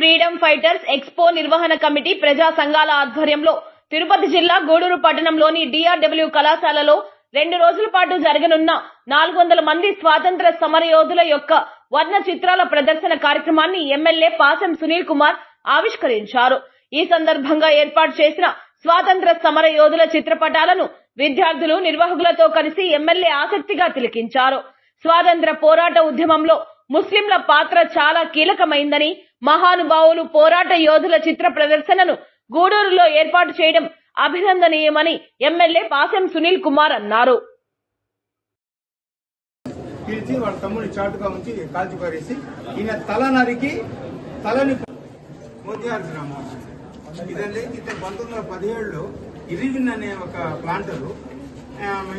Freedom fighters expo నిర్వహణ committee ప్రజా సంఘాల ఆధ్వర్యంలో తిరుపతి జిల్లా గూడూరు పట్టణంలోని డిఆర్డబ్ల్యూ కళాశాలలో రెండు రోజుల పాటు జరగనున్న నాలుగు వందల మంది స్వాతంత్ర సమరయోధుల యొక్క వర్ణ చిత్రాల ప్రదర్శన కార్యక్రమాన్ని ఎమ్మెల్యే పాసం సునీల్ కుమార్ ఆవిష్కరించారు. ఈ సందర్భంగా ఏర్పాటు చేసిన స్వాతంత్ర సమర యోధుల చిత్రపటాలను విద్యార్థులు నిర్వాహకులతో కలిసి ఎమ్మెల్యే ఆసక్తిగా తిలకించారు. స్వాతంత్ర పోరాట ఉద్యమంలో ముస్లింల పాత్ర చాలా కీలకమైందని మహానుభావులు పోరాట యోధుల చిత్ర ప్రదర్శనను గూడూరులో ఏర్పాటు చేయడం అభినందనీయమని ఎమ్మెల్యే పాసెం సునీల్ కుమార్ అన్నారు. పిలిచి వాళ్ళ తమ్ముడిని చాటుగా ఉంచి కాల్చి పారేసి ఈయన తల నరికి తలని మోత్యార్జునమ్మ ఇదండి ఇతను పంతొమ్మిది వందల పదిహేడులో ఇరివిన్ అనే ఒక ప్లాంటరు.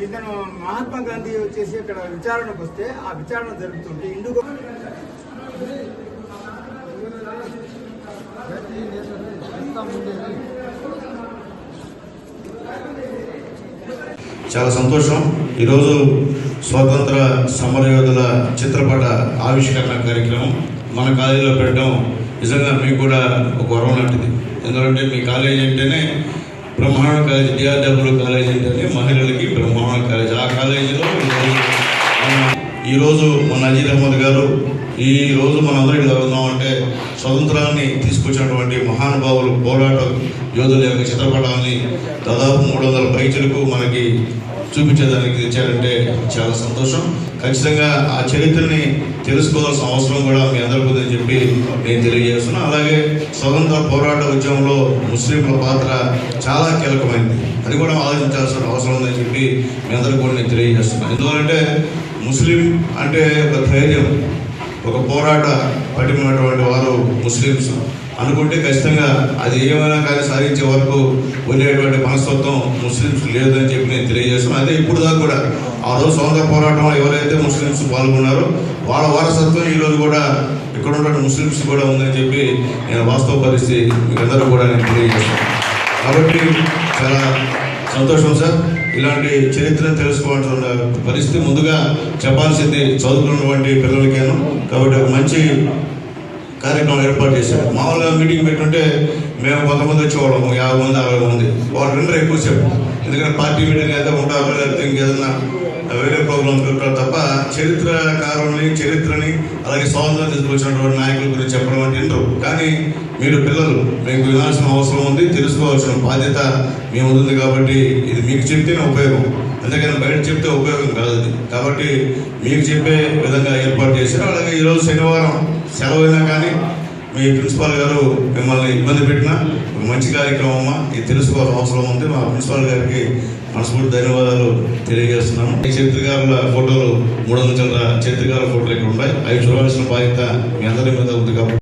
ఇతను మహాత్మా గాంధీ వచ్చేసి ఇక్కడ విచారణకు వస్తే ఆ విచారణ జరుగుతుంటే ఇందుకు చాలా సంతోషం. ఈరోజు స్వాతంత్ర సమరయోధుల చిత్రపట ఆవిష్కరణ కార్యక్రమం మన కాలేజీలో పెట్టడం నిజంగా మీకు కూడా ఒక వరం లాంటిది. ఎందుకంటే మీ కాలేజీ అంటేనే బ్రహ్మాండ కాలేజీ డిఆర్డబ్ల్యూ కాలేజీ అంటేనే మహిళలకి బ్రహ్మాండ కాలేజీ. ఆ కాలేజీలో ఈరోజు మన- మన అజీర్ అహ్మద్ గారు ఈ రోజు మనందరికీ జరుగుతున్నాం అంటే స్వతంత్రాన్ని తీసుకొచ్చినటువంటి మహానుభావులు పోరాట యోధుల యొక్క చిత్రపటాన్ని దాదాపు మూడు వందల పైచలకు మనకి చూపించేదానికి తెచ్చారంటే చాలా సంతోషం. ఖచ్చితంగా ఆ చరిత్రని తెలుసుకోవాల్సిన అవసరం కూడా మీ అందరికీ ఉందని చెప్పి నేను తెలియజేస్తున్నాను అలాగే స్వతంత్ర పోరాట ఉద్యమంలో ముస్లింల పాత్ర చాలా కీలకమైంది. అది కూడా ఆలోచించాల్సిన అవసరం ఉందని చెప్పి మీ అందరికీ కూడా నేను తెలియజేస్తున్నాను ఎందుకంటే ముస్లిం అంటే ఒక ధైర్యం. ఒక పోరాట పటిమైనటువంటి వారు ముస్లిమ్స్. అనుకుంటే ఖచ్చితంగా అది ఏమైనా కానీ సాధించే వరకు ఉండేటువంటి మనస్తత్వం ముస్లిమ్స్ లేదని చెప్పి నేను తెలియజేస్తున్నాను. అదే ఇప్పుడు దాకా కూడా ఆ రోజు స్వాతంత్ర పోరాటంలో ఎవరైతే ముస్లిమ్స్ పాల్గొన్నారో వాళ్ళ వారసత్వం ఈ రోజు కూడా ఇక్కడ ఉన్నటువంటి ముస్లిమ్స్ కూడా ఉందని చెప్పి నేను వాస్తవ పరిస్థితి మీకు కూడా నేను తెలియజేస్తాను కాబట్టి చాలా సంతోషం సార్. ఇలాంటి చరిత్రను తెలుసుకోవాల్సిన పరిస్థితి ముందుగా చెప్పాల్సింది చదువుకున్నటువంటి పిల్లలకేను. కాబట్టి ఒక మంచి కార్యక్రమం ఏర్పాటు చేశారు. మామూలుగా మీటింగ్ పెట్టుంటే మేము కొంతమంది వచ్చేవాళ్ళము యాభై మంది అరవై మంది. వాళ్ళు రెండు ఎక్కువసేపు ఎందుకంటే పార్టీ మీటింగ్ అయితే ఉంటారు లేకపోతే ఇంకేదన్నా వేరే ప్రోగ్రామ్స్ పెట్టారు తప్ప చరిత్రకారుల్ని చరిత్రని అలాగే స్వాతంత్రం తీసుకొచ్చినటువంటి నాయకుల గురించి చెప్పడం అంటే వినరు కానీ మీరు పిల్లలు మీకు వినాల్సిన అవసరం ఉంది తెలుసుకోవాల్సిన బాధ్యత మీ ఉంది కాబట్టి ఇది మీకు చెప్తేనే ఉపయోగం. అందుకని బయట చెప్తే ఉపయోగం కాదు కాబట్టి మీకు చెప్పే విధంగా ఏర్పాటు చేశారు. అలాగే ఈరోజు శనివారం సెలవు అయినా కానీ మీ ప్రిన్సిపాల్ గారు మిమ్మల్ని ఇబ్బంది పెట్టినా మంచి కార్యక్రమం ఇది తెలుసుకోవాల్సిన అవసరం ఉంది. మా ప్రిన్సిపాల్ గారికి మనస్ఫూర్తి ధన్యవాదాలు తెలియజేస్తున్నాము. ఈ చిత్రకారుల ఫోటోలు మూడు వందల చిత్రకారుల ఫోటోలు ఇక్కడ ఉన్నాయి. అవి చూడాల్సిన బాధ్యత మీ అందరి మీద ఉంది కాబట్టి